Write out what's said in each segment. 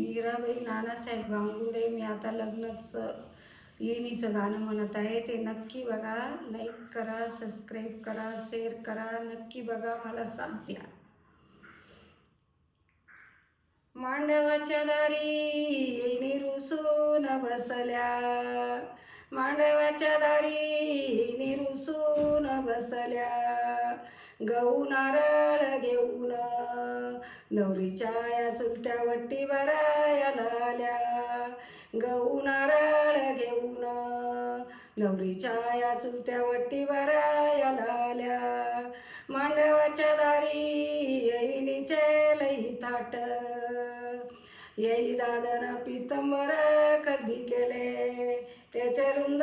मीराबाई नानासाहेब गांगुडे मी आता लग्नाचं येणीचं गाणं म्हणत आहे. ते नक्की बघा लाईक करा सबस्क्राईब करा शेअर करा नक्की बघा मला साथ द्या. मांडवाच्या दारी येणी रुसून बसल्या. मांडवाच्या दारी येणी रुसून बसल्या. गहू नारळ घेऊन नवरीच्या या चुलत्या वट्टी भरायला आल्या गहू नारळ घेऊन नवरीच्या या चुलत्या वट्टी भरायला आल्या मांडवाच्या दारी येईनीचे लई थाट. येई दादन पितंबर खरेदी केले. त्याचे रुंद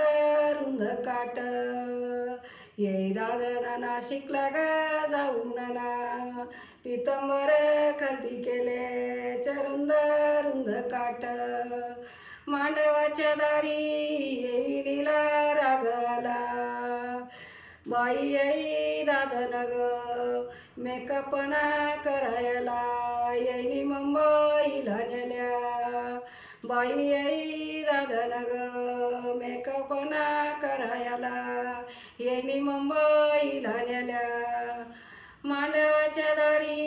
रुंद काट. येई दादन नाशिकला गा जाऊन पितंबर खरेदी केले चरुंद रुंद काट. मांडवाच्या दारी येईनीला रागला. बाई येई दादन ग मेकअपना करायला. येईनी मुंबईला नेल्या. बाई येई दादन ग मेकअपना करायला. येणी मुंबईला नेल्या मांडवाच्या दारी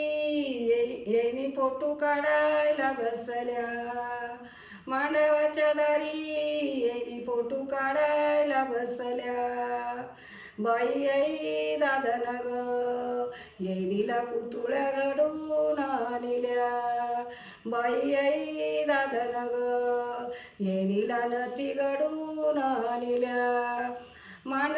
येणी पोटू फोटो काढायला बसल्या. मांडवाच्या दारी येणी फोटो काढायला बसल्या. बाई आई दादन ग येणीला पुतुळ्या घडून आणल्या. बाई आई दादन ग येणीला नती घडून आणल्या. मान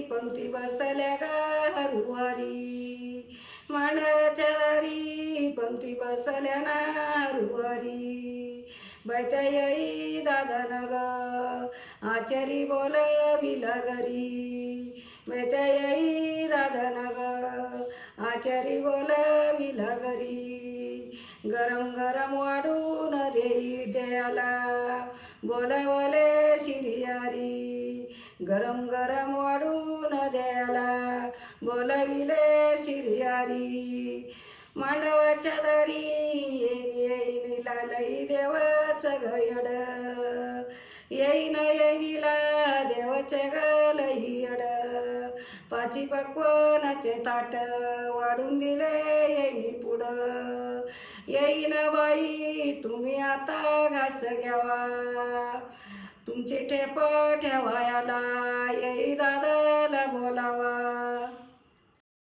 पंक्ती बसल्या गा हरुवारी मांडवाच्या दारी पंक्ती बसल्या ना हरुवारी बैत्या येई दादन ग आचारी बोलविला घरी. बैत्या येई दादन ग आचारी बोलविला घरी. गरम गरम वाढून रे द्याला बोलवले शिरियारी गरम गरम वाढून बोलविले शिरियारी. मांडवाच्या दारी येईन लई देवाचं गयड. येईन येईनीला देवाचं ग लई यड. पाची पक्वनाचे ताट वाढून दिले येईनी पुढं. येईन बाई तुम्ही आता घास घ्यावा. तुमचे ठेप ठेवायला येई दादाला बोलावा.